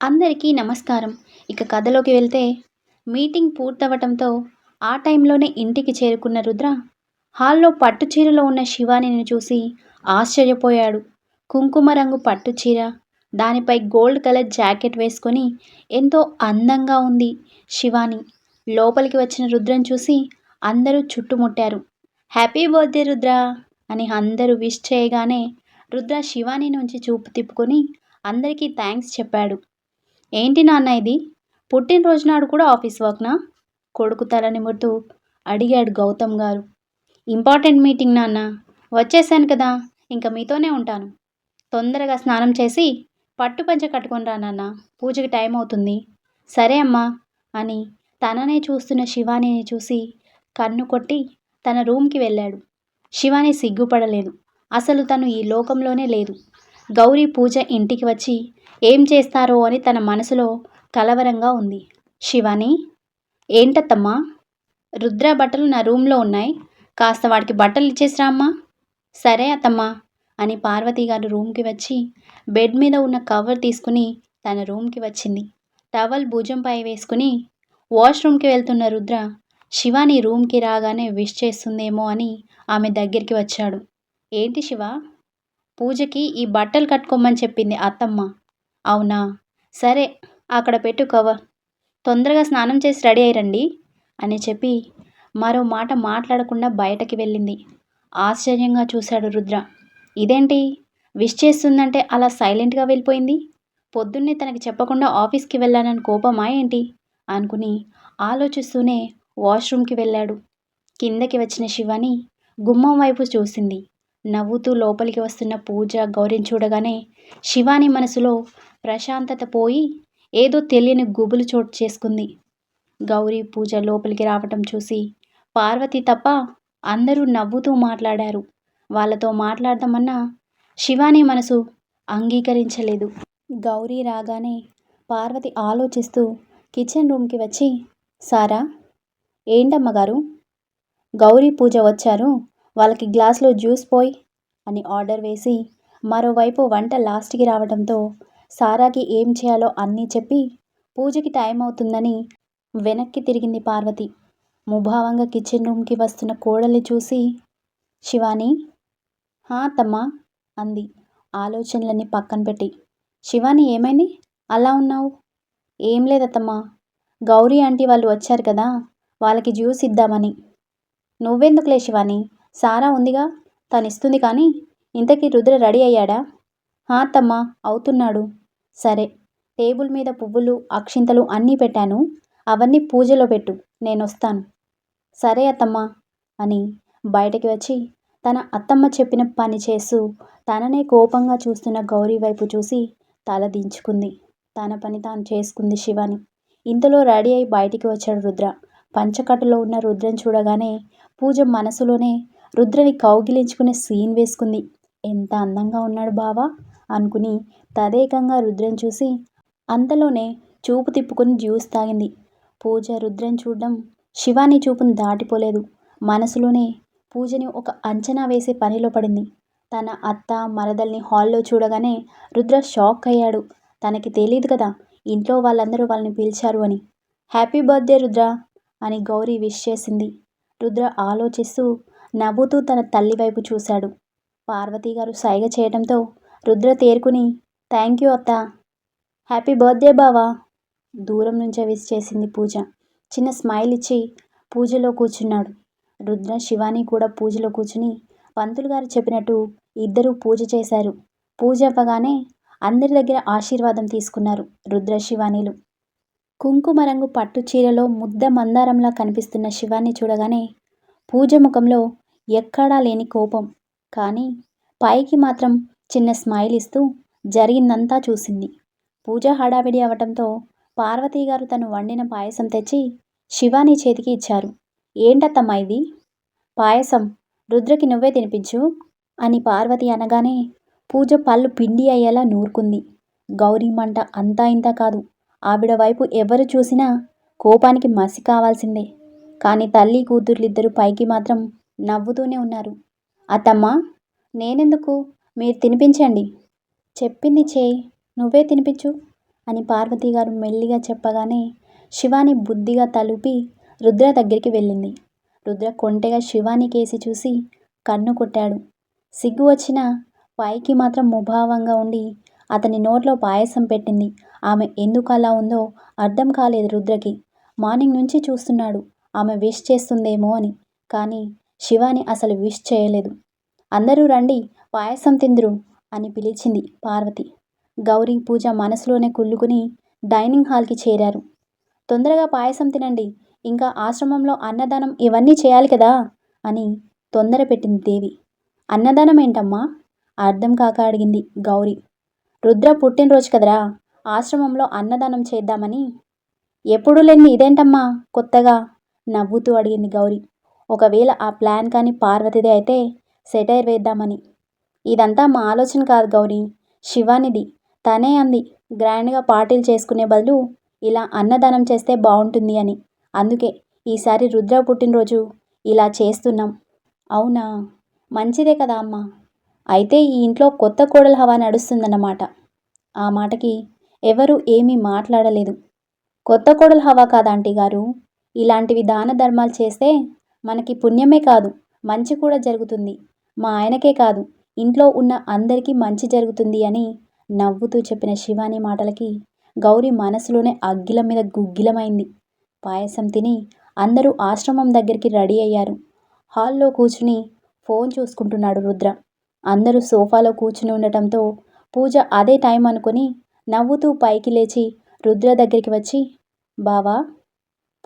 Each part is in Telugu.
అందరికీ నమస్కారం. ఇక కథలోకి వెళ్తే మీటింగ్ పూర్తవటంతో ఆ టైంలోనే ఇంటికి చేరుకున్న రుద్ర హాల్లో పట్టు చీరలో ఉన్న శివానిని చూసి ఆశ్చర్యపోయాడు. కుంకుమ రంగు పట్టు చీర దానిపై గోల్డ్ కలర్ జాకెట్ వేసుకొని ఎంతో అందంగా ఉంది శివాని. లోపలికి వచ్చిన రుద్రని చూసి అందరూ చుట్టుముట్టారు. Happy birthday Rudra! అని అందరూ విష్ చేయగానే రుద్ర శివాని నుంచి చూపు తిప్పుకొని అందరికీ థ్యాంక్స్ చెప్పాడు. ఏంటి నాన్న ఇది? పుట్టినరోజు నాడు కూడా ఆఫీస్ వర్క్నా? కొడుకు తల నిమురుతూ అడిగాడు గౌతమ్ గారు. ఇంపార్టెంట్ మీటింగ్ నాన్న. వచ్చేసాను కదా. ఇంకా మీతోనే ఉంటాను. తొందరగా స్నానం చేసి పట్టు పంచ కట్టుకొని రా నాన్న. పూజకి టైం అవుతుంది. సరే అమ్మా అని తననే చూస్తున్న శివానిని చూసి కన్ను కొట్టి తన రూమ్కి వెళ్ళాడు. శివాని సిగ్గుపడలేదు. అసలు తను ఈ లోకంలోనే లేదు. గౌరీ పూజ ఇంటికి వచ్చి ఏం చేస్తారో అని తన మనసులో కలవరంగా ఉంది. శివాని ఏంటత్తమ్మా? రుద్ర బట్టలు నా రూమ్లో ఉన్నాయి. కాస్త వాడికి బట్టలు ఇచ్చేసిరా అమ్మా. సరే అత్తమ్మా అని పార్వతి గారు రూమ్కి వచ్చి బెడ్ మీద ఉన్న కవర్ తీసుకుని తన రూమ్కి వచ్చింది. టవల్ భుజంపై వేసుకుని వాష్రూమ్కి వెళ్తున్న రుద్ర శివాని రూమ్కి రాగానే విష్ చేస్తుందేమో అని ఆమె దగ్గరికి వచ్చాడు. ఏంటి శివ? పూజకి ఈ బట్టలు కట్టుకోమని చెప్పింది అత్తమ్మ. అవునా? సరే అక్కడ పెట్టు కవర్. తొందరగా స్నానం చేసి రెడీ అయ్యండి అని చెప్పి మరో మాట మాట్లాడకుండా బయటకి వెళ్ళింది. ఆశ్చర్యంగా చూశాడు రుద్ర. ఇదేంటి? విష్ చేస్తుందంటే అలా సైలెంట్గా వెళ్ళిపోయింది? పొద్దున్నే తనకి చెప్పకుండా ఆఫీస్కి వెళ్ళానని కోపమా ఏంటి? అనుకుని ఆలోచిస్తూనే వాష్రూమ్కి వెళ్ళాడు. కిందకి వచ్చిన శివాని గుమ్మం వైపు చూసింది. నవ్వుతూ లోపలికి వస్తున్న పూజ గౌరిని చూడగానే శివాని మనసులో ప్రశాంతత పోయి ఏదో తెలియని గుబులు చోటు చేసుకుంది. గౌరీ పూజ లోపలికి రావటం చూసి పార్వతి తప్ప అందరూ నవ్వుతూ మాట్లాడారు. వాళ్ళతో మాట్లాడదామన్నా శివాని మనసు అంగీకరించలేదు. గౌరీ రాగానే పార్వతి ఆలోచిస్తూ కిచెన్ రూమ్కి వచ్చి సారా ఏంటమ్మగారు? గౌరీ పూజ వచ్చారు. వాళ్ళకి గ్లాస్లో జ్యూస్ పోయి అని ఆర్డర్ వేసి మరోవైపు వంట లాస్ట్కి రావడంతో సారాకి ఏం చేయాలో అన్నీ చెప్పి పూజకి టైం అవుతుందని వెనక్కి తిరిగింది పార్వతి. ముభావంగా కిచెన్ రూమ్కి వస్తున్న కోడల్ని చూసి శివాని! హా తమ్మా అంది. ఆలోచనలన్నీ పక్కన పెట్టి శివాని ఏమైంది? అలా ఉన్నావు? ఏం లేదత్తమ్మా. గౌరీ ఆంటీ వాళ్ళు వచ్చారు కదా వాళ్ళకి జ్యూస్ ఇద్దామని. నువ్వెందుకులే శివాని? సారా ఉందిగా తను ఇస్తుంది కానీ ఇంతకీ రుద్ర రెడీ అయ్యాడా? హా తమ్మా అవుతున్నాడు. సరే టేబుల్ మీద పువ్వులు అక్షింతలు అన్నీ పెట్టాను. అవన్నీ పూజలో పెట్టు నేను వస్తాను సరే అత్తమ్మా అని బయటకి వచ్చి తన అత్తమ్మ చెప్పిన పని చేస్తూ తననే కోపంగా చూస్తున్న గౌరీ వైపు చూసి తల దించుకుంది. తన పని తాను చేసుకుంది శివాని. ఇంతలో రెడీ అయి బయటికి వచ్చాడు రుద్ర. పంచకట్టులో ఉన్న రుద్రని చూడగానే పూజ మనసులోనే రుద్రని కౌగిలించుకునే సీన్ వేసుకుంది. ఎంత అందంగా ఉన్నాడు బావా అనుకుని తదేకంగా రుద్రం చూసి అంతలోనే చూపు తిప్పుకుని జ్యూస్ తాగింది. పూజ రుద్రం చూడడం శివాని చూపును దాటిపోలేదు. మనసులోనే పూజని ఒక అంచనా వేసే పనిలో పడింది. తన అత్త మరదల్ని హాల్లో చూడగానే రుద్ర షాక్ అయ్యాడు. తనకి తెలియదు కదా ఇంట్లో వాళ్ళందరూ వాళ్ళని పిలిచారు అని. హ్యాపీ బర్త్డే రుద్ర అని గౌరీ విష్ చేసింది. రుద్ర ఆలోచిస్తూ నవ్వుతూ తన తల్లి వైపు చూశాడు. పార్వతి గారు సైగ చేయడంతో రుద్ర తేరుకుని థ్యాంక్ యూ అత్త. హ్యాపీ బర్త్డే బావా. దూరం నుంచే విసి చేసింది పూజ. చిన్న స్మైల్ ఇచ్చి పూజలో కూర్చున్నాడు. రుద్ర శివాని కూడా పూజలో కూర్చుని పంతులు గారు చెప్పినట్టు ఇద్దరూ పూజ చేశారు. పూజ అవ్వగానే అందరి దగ్గర ఆశీర్వాదం తీసుకున్నారు రుద్ర శివానీలు. కుంకుమ రంగు పట్టు చీరలో ముద్ద మందారంలా కనిపిస్తున్న శివాన్ని చూడగానే పూజ ముఖంలో ఎక్కడా లేని కోపం. కానీ పైకి మాత్రం చిన్న స్మైల్ ఇస్తూ జరిగిందంతా చూసింది. పూజ హడావిడి అవటంతో పార్వతీ గారు తను వండిన పాయసం తెచ్చి శివాని చేతికి ఇచ్చారు. ఏంటత్తమ్మా ఇది? పాయసం రుద్రకి నువ్వే తినిపించు అని పార్వతి అనగానే పూజ పళ్ళు పిండి అయ్యేలా నూరుకుంది. గౌరీ మంట అంతా ఇంత కాదు. ఆవిడ వైపు ఎవరు చూసినా కోపానికి మసి కావాల్సిందే. కానీ తల్లి కూతుర్లిద్దరూ పైకి మాత్రం నవ్వుతూనే ఉన్నారు. అత్తమ్మా నేనెందుకు? మీరు తినిపించండి. చెప్పింది చేయి నువ్వే తినిపించు అని పార్వతి గారు మెల్లిగా చెప్పగానే శివాని బుద్ధిగా తలుపి రుద్ర దగ్గరికి వెళ్ళింది. రుద్ర కొంటెగా శివాని కేసి చూసి కన్ను కొట్టాడు. సిగ్గు వచ్చిన పైకి మాత్రం ముభావంగా ఉండి అతని నోట్లో పాయసం పెట్టింది. ఆమె ఎందుకు అలా ఉందో అర్థం కాలేదు రుద్రకి. మార్నింగ్ నుంచి చూస్తున్నాడు. ఆమె విష్ చేస్తుందేమో అని. కానీ శివాని అసలు విష్ చేయలేదు. అందరూ రండి పాయసం తిందురు అని పిలిచింది పార్వతి. గౌరీ పూజ మనసులోనే కుళ్ళుకుని డైనింగ్ హాల్కి చేరారు. తొందరగా పాయసం తినండి ఇంకా ఆశ్రమంలో అన్నదానం ఇవన్నీ చేయాలి కదా అని తొందర పెట్టింది దేవి. అన్నదానం ఏంటమ్మా? అర్థం కాక అడిగింది గౌరీ. రుద్ర పుట్టినరోజు కదరా ఆశ్రమంలో అన్నదానం చేద్దామని. ఎప్పుడు లేని ఇదేంటమ్మా కొత్తగా? నవ్వుతూ అడిగింది గౌరీ. ఒకవేళ ఆ ప్లాన్ కానీ పార్వతిదే అయితే సెటైర్ వేద్దామని. ఇదంతా మా ఆలోచన కాదు గౌరీ. శివానిది. తనే అంది గ్రాండ్గా పార్టీలు చేసుకునే బదులు ఇలా అన్నదానం చేస్తే బాగుంటుంది అని. అందుకే ఈసారి రుద్ర పుట్టినరోజు ఇలా చేస్తున్నాం. అవునా? మంచిదే కదా అమ్మ. అయితే ఈ ఇంట్లో కొత్త కోడల హవా నడుస్తుందన్నమాట. ఆ మాటకి ఎవరు ఏమీ మాట్లాడలేదు. కొత్త కోడల హవా కాదా ఆంటీ గారు? ఇలాంటివి దాన ధర్మాలు చేస్తే మనకి పుణ్యమే కాదు మంచి కూడా జరుగుతుంది. మా ఆయనకే కాదు ఇంట్లో ఉన్న అందరికీ మంచి జరుగుతుంది అని నవ్వుతూ చెప్పిన శివాని మాటలకి గౌరీ మనసులోనే అగ్గిల మీద గుగ్గిలమైంది. పాయసం తిని అందరూ ఆశ్రమం దగ్గరికి రెడీ అయ్యారు. హాల్లో కూర్చుని ఫోన్ చూసుకుంటున్నాడు రుద్ర. అందరూ సోఫాలో కూర్చుని ఉండటంతో పూజ అదే టైం అనుకుని నవ్వుతూ పైకి లేచి రుద్ర దగ్గరికి వచ్చి బావా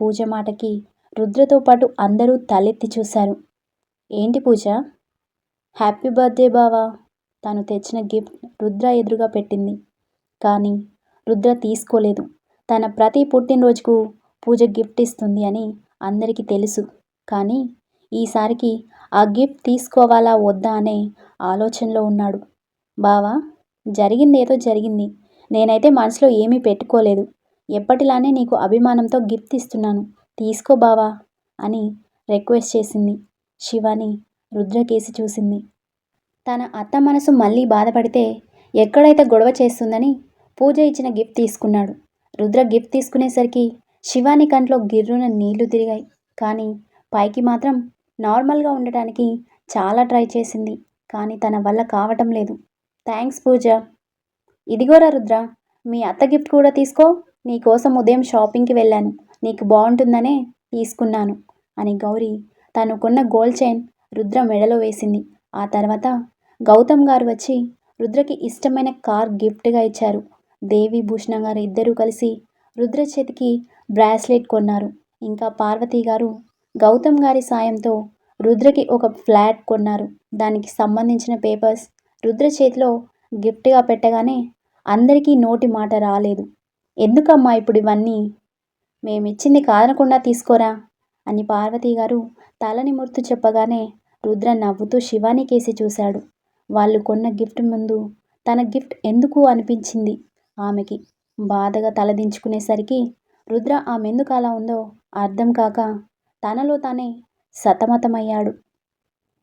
పూజ మాటకి రుద్రతో పాటు అందరూ తలెత్తి చూశారు. ఏంటి పూజ? హ్యాపీ బర్త్డే బావా! తను తెచ్చిన గిఫ్ట్ రుద్ర ఎదురుగా పెట్టింది. కానీ రుద్ర తీసుకోలేదు. తన ప్రతి పుట్టినరోజుకు పూజ గిఫ్ట్ ఇస్తుంది అని అందరికీ తెలుసు. కానీ ఈసారికి ఆ గిఫ్ట్ తీసుకోవాలా వద్దా అనే ఆలోచనలో ఉన్నాడు. బావా జరిగింది ఏదో జరిగింది. నేనైతే మనసులో ఏమీ పెట్టుకోలేదు. ఎప్పటిలానే నీకు అభిమానంతో గిఫ్ట్ ఇస్తున్నాను. తీసుకో బావా అని రిక్వెస్ట్ చేసింది. శివాని రుద్రకేసి చూసింది. తన అత్త మనసు మళ్ళీ బాధపడితే ఎక్కడైతే గొడవ చేస్తుందని పూజ ఇచ్చిన గిఫ్ట్ తీసుకున్నాడు. రుద్ర గిఫ్ట్ తీసుకునేసరికి శివాని కంట్లో గిర్రున నీళ్ళు తిరిగాయి. కానీ పైకి మాత్రం నార్మల్గా ఉండటానికి చాలా ట్రై చేసింది. కానీ తన వల్ల కావటం లేదు. థ్యాంక్స్ పూజ. ఇదిగోరా రుద్ర మీ అత్త గిఫ్ట్ కూడా తీసుకో. నీకోసం ఉదయం షాపింగ్కి వెళ్ళాను. నీకు బాగుంటుందనే తీసుకున్నాను అని గౌరీ తను కొన్న గోల్డ్ చైన్ రుద్ర మెడలో వేసింది. ఆ తర్వాత గౌతమ్ గారు వచ్చి రుద్రకి ఇష్టమైన కార్ గిఫ్ట్గా ఇచ్చారు. దేవి భూషణ గారు ఇద్దరూ కలిసి రుద్ర చేతికి బ్రాస్లెట్ కొన్నారు. ఇంకా పార్వతి గారు గౌతమ్ గారి సాయంతో రుద్రకి ఒక ఫ్లాట్ కొన్నారు. దానికి సంబంధించిన పేపర్స్ రుద్ర చేతిలో గిఫ్ట్గా పెట్టగానే అందరికీ నోటి మాట రాలేదు. ఎందుకమ్మా ఇప్పుడు ఇవన్నీ? మేమిచ్చింది కాదనకుండా తీసుకోరా? అని పార్వతి గారు తలని ముర్తు చెప్పగానే రుద్ర నవ్వుతూ శివాని కేసి చూశాడు. వాళ్ళు కొన్న గిఫ్ట్ ముందు తన గిఫ్ట్ ఎందుకు అనిపించింది? ఆమెకి బాధగా తలదించుకునేసరికి రుద్ర ఆమె ఎందుకు అలా ఉందో అర్థం కాక తనలో తానే సతమతమయ్యాడు.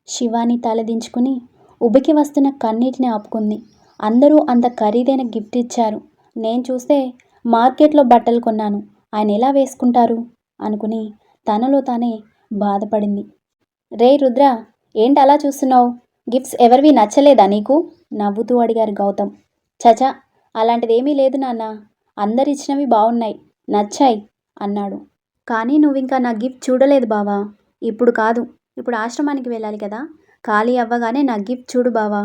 శివాని తలదించుకుని ఉబికి వస్తున్న కన్నీటిని ఆపుకుంది. అందరూ అంత ఖరీదైన గిఫ్ట్ ఇచ్చారు. నేను చూస్తే మార్కెట్లో బట్టలు కొన్నాను. ఆయన ఎలా వేసుకుంటారు? అనుకుని తనలో తానే బాధపడింది. రే రుద్ర ఏంటి అలా చూస్తున్నావు? గిఫ్ట్స్ ఎవరివి నచ్చలేదా నీకు? నవ్వుతూ అడిగారు గౌతమ్. చచా అలాంటిదేమీ లేదు నాన్న. అందరిచ్చినవి బాగున్నాయి నచ్చాయి అన్నాడు. కానీ నువ్వింకా నా గిఫ్ట్ చూడలేదు బావా. ఇప్పుడు కాదు. ఇప్పుడు ఆశ్రమానికి వెళ్ళాలి కదా. ఖాళీ అవ్వగానే నా గిఫ్ట్ చూడు బావా.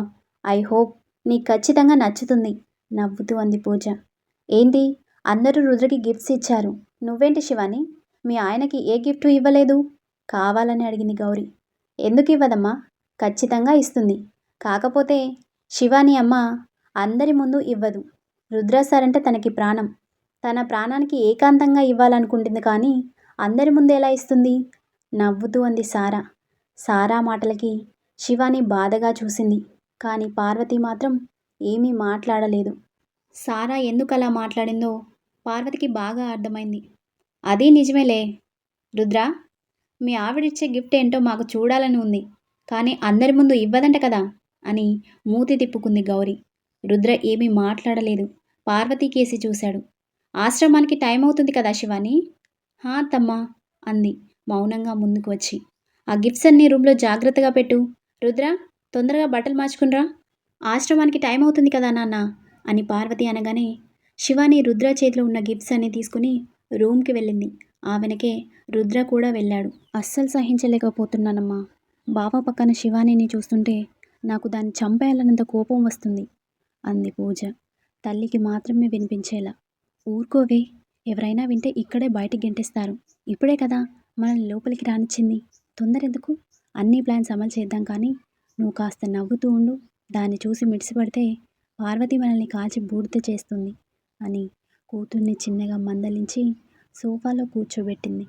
ఐ హోప్ నీకు ఖచ్చితంగా నచ్చుతుంది నవ్వుతూ అంది పూజ. ఏంటి? అందరూ రుద్రకి గిఫ్ట్స్ ఇచ్చారు. నువ్వేంటి శివాని? మీ ఆయనకి ఏ గిఫ్ట్ ఇవ్వలేదు? కావాలని అడిగింది గౌరీ. ఎందుకు ఇవ్వదమ్మా? ఖచ్చితంగా ఇస్తుంది. కాకపోతే శివాని అమ్మ అందరి ముందు ఇవ్వదు. రుద్ర సార్ అంటే తనకి ప్రాణం. తన ప్రాణానికి ఏకాంతంగా ఇవ్వాలనుకుంటుంది కానీ అందరి ముందు ఎలా ఇస్తుంది? నవ్వుతూ అంది సారా. సారా మాటలకి శివాని బాధగా చూసింది. కానీ పార్వతి మాత్రం ఏమీ మాట్లాడలేదు. సారా ఎందుకు అలా మాట్లాడిందో పార్వతికి బాగా అర్థమైంది. అది నిజమేలే. రుద్ర మీ ఆవిడిచ్చే గిఫ్ట్ ఏంటో మాకు చూడాలని ఉంది. కానీ అందరి ముందు ఇవ్వదంట కదా అని మూతి తిప్పుకుంది గౌరీ. రుద్ర ఏమీ మాట్లాడలేదు. పార్వతి కేసి చూశాడు. ఆశ్రమానికి టైం అవుతుంది కదా శివాని? హా తమ్మా అంది మౌనంగా ముందుకు వచ్చి. ఆ గిఫ్ట్స్ అన్ని రూమ్లో జాగ్రత్తగా పెట్టు. రుద్ర తొందరగా బట్టలు మార్చుకునిరా. ఆశ్రమానికి టైం అవుతుంది కదా నాన్న అని పార్వతి అనగానే శివాని రుద్ర చేతిలో ఉన్న గిఫ్ట్స్ అన్ని తీసుకుని రూమ్కి వెళ్ళింది. ఆ వెనకే రుద్ర కూడా వెళ్ళాడు. అస్సలు సహించలేకపోతున్నానమ్మా. బావ పక్కన శివానిని చూస్తుంటే నాకు దాన్ని చంపేయాలన్నంత కోపం వస్తుంది అంది పూజ. తల్లికి మాత్రమే వినిపించేలా. ఊరుకోవే ఎవరైనా వింటే ఇక్కడే బయటికి గెంటేస్తారు. ఇప్పుడే కదా మనల్ని లోపలికి రానిచ్చింది. తొందరెందుకు? అన్ని ప్లాన్స్ అమలు చేద్దాం కానీ నువ్వు కాస్త నవ్వుతూ ఉండు. దాన్ని చూసి మిడిసిపడితే పార్వతి మనల్ని కాల్చి బూడిద చేస్తుంది. అని కూతుర్ని చిన్నగా మందలించి సోఫాలో కూర్చోబెట్టింది.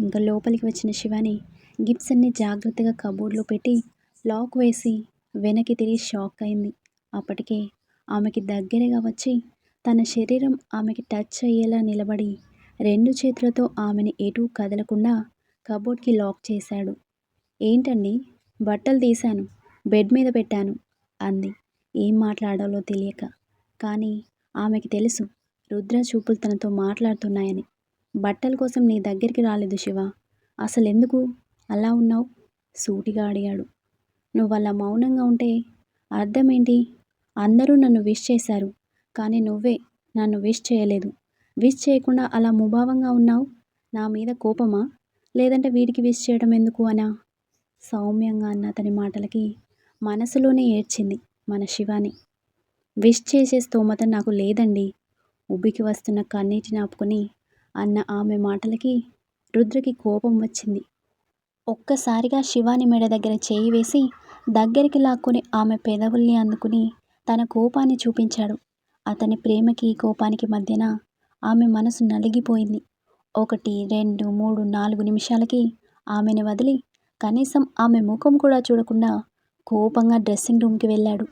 ఇంకా లోపలికి వచ్చిన శివాని గిఫ్ట్స్ అన్ని జాగ్రత్తగా కబోర్డ్లో పెట్టి లాక్ వేసి వెనక్కి తిరిగి షాక్ అయింది. అప్పటికే ఆమెకి దగ్గరగా వచ్చి తన శరీరం ఆమెకి టచ్ అయ్యేలా నిలబడి రెండు చేతులతో ఆమెని ఎటూ కదలకుండా కబోర్డ్కి లాక్ చేశాడు. ఏంటండి? బట్టలు తీశాను. బెడ్ మీద పెట్టాను అంది. ఏం మాట్లాడాలో తెలియక. కానీ ఆమెకి తెలుసు. రుద్ర చూపులు తనతో మాట్లాడుతున్నాయని. బట్టల కోసం నీ దగ్గరికి రాలేదు శివ. అసలు ఎందుకు అలా ఉన్నావు? సూటిగా అడిగాడు. నువ్వు అలా మౌనంగా ఉంటే అర్థమేంటి? అందరూ నన్ను విష్ చేశారు. కానీ నువ్వే నన్ను విష్ చేయలేదు. విష్ చేయకుండా అలా ముభావంగా ఉన్నావు? నా మీద కోపమా? లేదంటే వీడికి విష్ చేయడం ఎందుకు అనా? సౌమ్యంగా అన్న అతని మాటలకి మనసులోనే ఏడ్చింది మన శివాని. విష్ చేసే స్తోమత నాకు లేదండి. ఉబ్బికి వస్తున్న కన్నీటిని ఆపుకొని అన్న ఆమె మాటలకి రుద్రకి కోపం వచ్చింది. ఒక్కసారిగా శివాని మెడ దగ్గర చేయి వేసి దగ్గరికి లాక్కొని ఆమె పెదవుల్ని అందుకుని తన కోపాన్ని చూపించాడు. అతని ప్రేమకి కోపానికి మధ్యన ఆమె మనసు నలిగిపోయింది. ఒకటి రెండు మూడు నాలుగు నిమిషాలకి ఆమెను వదిలి కనీసం ఆమె ముఖం కూడా చూడకుండా కోపంగా డ్రెస్సింగ్ రూమ్కి వెళ్ళాడు.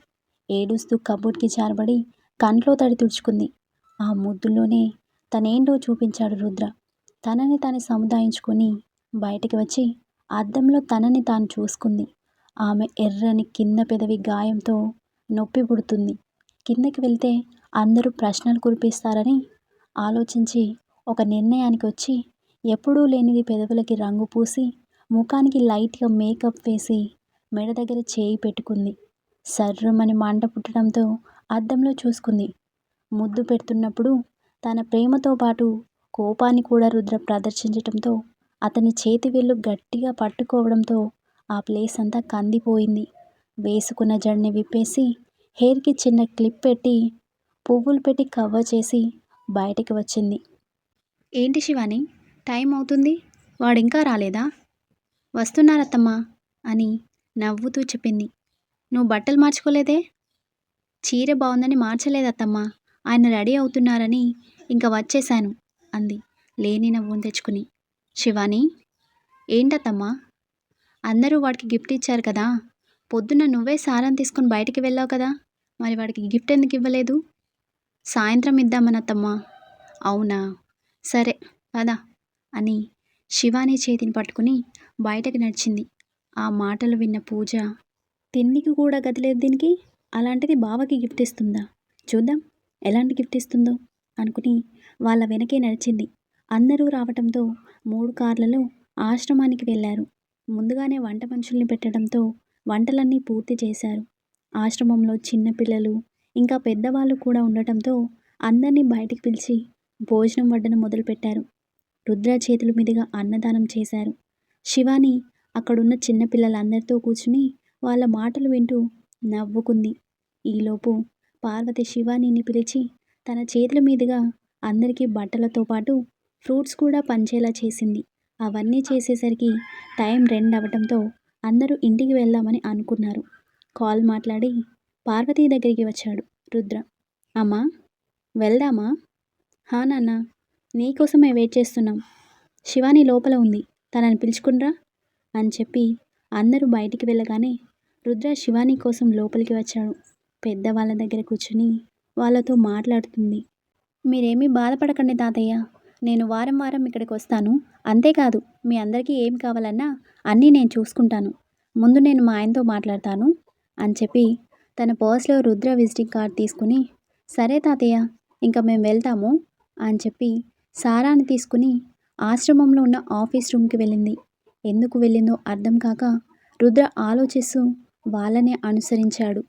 ఏడుస్తూ కబోర్డ్కి జారబడి కంట్లో తడి తుడుచుకుంది. ఆ ముద్దులోనే తనేంటో చూపించాడు రుద్ర. తనని తాను సముదాయించుకొని బయటికి వచ్చి అద్దంలో తనని తాను చూసుకుంది. ఆమె ఎర్రని కింద పెదవి గాయంతో నొప్పి పుడుతుంది. కిందకి వెళ్తే అందరూ ప్రశ్నలు కురిపిస్తారని ఆలోచించి ఒక నిర్ణయానికి వచ్చి ఎప్పుడూ లేనిది పెదవులకి రంగు పూసి ముఖానికి లైట్గా మేకప్ వేసి మెడ దగ్గర చేయి పెట్టుకుంది. సర్రమని మంట పుట్టడంతో అద్దంలో చూసుకుంది. ముద్దు పెడుతున్నప్పుడు తన ప్రేమతో పాటు కోపాన్ని కూడా రుద్ర ప్రదర్శించటంతో అతని చేతి వేళ్ళు గట్టిగా పట్టుకోవడంతో ఆ ప్లేస్ అంతా కందిపోయింది. వేసుకున్న జడని విప్పేసి హెయిర్కి చిన్న క్లిప్ పెట్టి పువ్వులు పెట్టి కవర్ చేసి బయటికి వచ్చింది. ఏంటి శివాని? టైం అవుతుంది. వాడు ఇంకా రాలేదా? వస్తున్నారత్తమ్మా అని నవ్వుతూ చెప్పింది. నువ్వు బట్టలు మార్చుకోలేదే? చీర బాగుందని మార్చలేదత్తమ్మా. ఆయన రెడీ అవుతున్నారని ఇంకా వచ్చేశాను అంది. లేని నవ్వును తెచ్చుకుని. శివాని? ఏంటత్తమ్మా? అందరూ వాడికి గిఫ్ట్ ఇచ్చారు కదా. పొద్దున్న నువ్వే సారం తీసుకొని బయటికి వెళ్ళావు కదా. మరి వాడికి గిఫ్ట్ ఎందుకు ఇవ్వలేదు? సాయంత్రం ఇద్దామనత్తమ్మా. అవునా? సరే పదా అని శివాని చేతిని పట్టుకుని బయటకు నడిచింది. ఆ మాటలు విన్న పూజ తిండికి కూడా గదిలేదు దీనికి. అలాంటిది బావకి గిఫ్ట్ ఇస్తుందా? చూద్దాం ఎలాంటి గిఫ్ట్ ఇస్తుందో అనుకుని వాళ్ళ వెనకే నడిచింది. అందరూ రావటంతో మూడు కార్లలో ఆశ్రమానికి వెళ్ళారు. ముందుగానే వంట మనుషుల్ని పెట్టడంతో వంటలన్నీ పూర్తి చేశారు. ఆశ్రమంలో చిన్నపిల్లలు ఇంకా పెద్దవాళ్ళు కూడా ఉండటంతో అందరినీ బయటికి పిలిచి భోజనం వడ్డన మొదలుపెట్టారు. రుద్ర చేతుల మీదుగా అన్నదానం చేశారు. శివాని అక్కడున్న చిన్నపిల్లలందరితో కూర్చుని వాళ్ళ మాటలు వింటూ నవ్వుకుంది. ఈలోపు పార్వతి శివానీని పిలిచి తన చేతుల మీదుగా అందరికీ బట్టలతో పాటు ఫ్రూట్స్ కూడా పంచేలా చేసింది. అవన్నీ చేసేసరికి టైం రెండు అవ్వటంతో అందరూ ఇంటికి వెళ్దామని అనుకున్నారు. కాల్ మాట్లాడి పార్వతీ దగ్గరికి వచ్చాడు రుద్ర. అమ్మా వెళ్దామా? హా నాన్న నీకోసమే వెయిట్ చేస్తున్నాం. శివాని లోపల ఉంది. తనని పిలుచుకునిరా అని చెప్పి అందరూ బయటికి వెళ్ళగానే రుద్ర శివాని కోసం లోపలికి వచ్చాడు. పెద్దవాళ్ళ దగ్గర కూర్చుని వాళ్ళతో మాట్లాడుతుంది. మీరేమీ బాధపడకండి తాతయ్య. నేను వారం వారం ఇక్కడికి వస్తాను. అంతేకాదు మీ అందరికీ ఏం కావాలన్నా అన్నీ నేను చూసుకుంటాను. ముందు నేను మా ఆయనతో మాట్లాడతాను అని చెప్పి తన పర్స్లో రుద్ర విజిటింగ్ కార్డ్ తీసుకుని సరే తాతయ్య ఇంకా మేము వెళ్తాము అని చెప్పి సారాని తీసుకుని ఆశ్రమంలో ఉన్న ఆఫీస్ రూమ్కి వెళ్ళింది. ఎందుకు వెళ్ళిందో అర్థం కాక రుద్ర ఆలోచిస్తూ వాళ్ళనే అనుసరించాడు.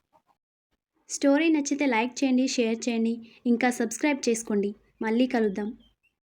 స్టోరీ నచ్చితే లైక్ చేయండి షేర్ చేయండి. ఇంకా సబ్స్క్రైబ్ చేసుకోండి. మళ్ళీ కలుద్దాం.